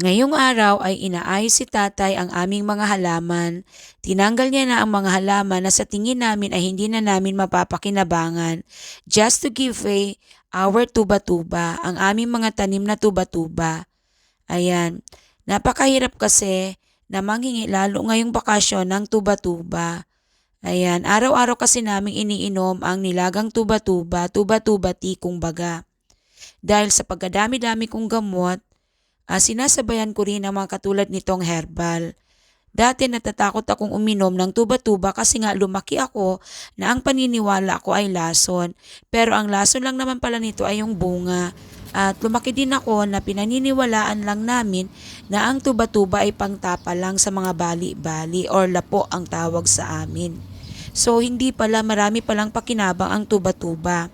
Ngayong araw ay inaayos si tatay ang aming mga halaman. Tinanggal niya na ang mga halaman na sa tingin namin ay hindi na namin mapapakinabangan just to give way our tuba-tuba, ang aming mga tanim na tuba-tuba. Ayan. Napakahirap kasi na manghingi lalo ngayong bakasyon ng tuba-tuba. Ayan, araw-araw kasi naming iniinom ang nilagang tuba-tuba, tuba-tuba tea kung baga. Dahil sa pagkadami-dami kong gamot, ah, sinasabayan ko rin ang mga katulad nitong herbal. Dati natatakot akong uminom ng tuba-tuba kasi nga lumaki ako na ang paniniwala ko ay lason. Pero ang lason lang naman pala nito ay yung bunga. At lumaki din ako na pinaniniwalaan lang namin na ang tuba-tuba ay pangtapa lang sa mga bali-bali or lapo ang tawag sa amin. So hindi pala marami palang pakinabang ang tuba-tuba.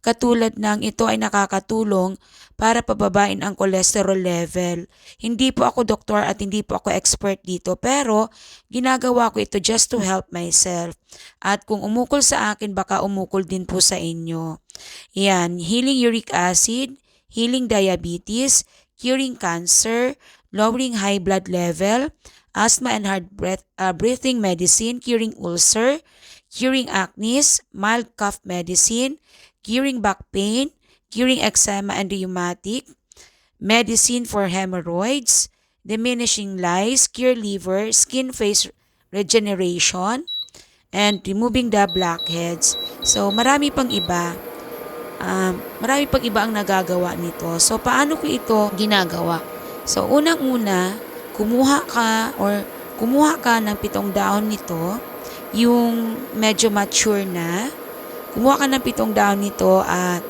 Katulad ng ito ay nakakatulong para pababain ang cholesterol level. Hindi po ako doktor at hindi po ako expert dito pero ginagawa ko ito just to help myself. At kung umukol sa akin baka umukol din po sa inyo. Yan, healing uric acid, healing diabetes, curing cancer, lowering high blood level, asthma and hard breath, uh, breathing medicine, curing ulcer, curing acne, mild cough medicine, curing back pain, curing eczema and rheumatic, medicine for hemorrhoids, diminishing lice, cure liver, skin face regeneration, and removing the blackheads. So marami pang iba. Um, marami pang iba ang nagagawa nito. So paano ko ito ginagawa? So unang-una, kumuha ka or kumuha ka ng pitong dahon nito, yung medyo mature na. Kumuha ka ng pitong dahon nito at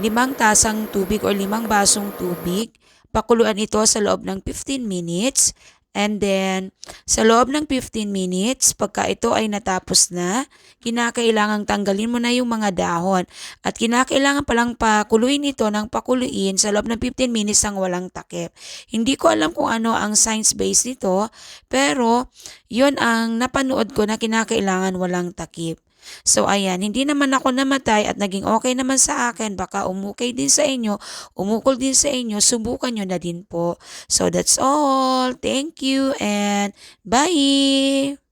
limang tasang tubig or limang basong tubig. Pakuluan ito sa loob ng 15 minutes. And then, sa loob ng 15 minutes, pagka ito ay natapos na, kinakailangang tanggalin mo na yung mga dahon. At kinakailangan palang pakuluin ito ng pakuluin sa loob ng 15 minutes ang walang takip. Hindi ko alam kung ano ang science base nito, pero yun ang napanood ko na kinakailangan walang takip. So ayan, hindi naman ako namatay at naging okay naman sa akin. Baka umukay din sa inyo, umukol din sa inyo, subukan nyo na din po. So that's all. Thank you and bye!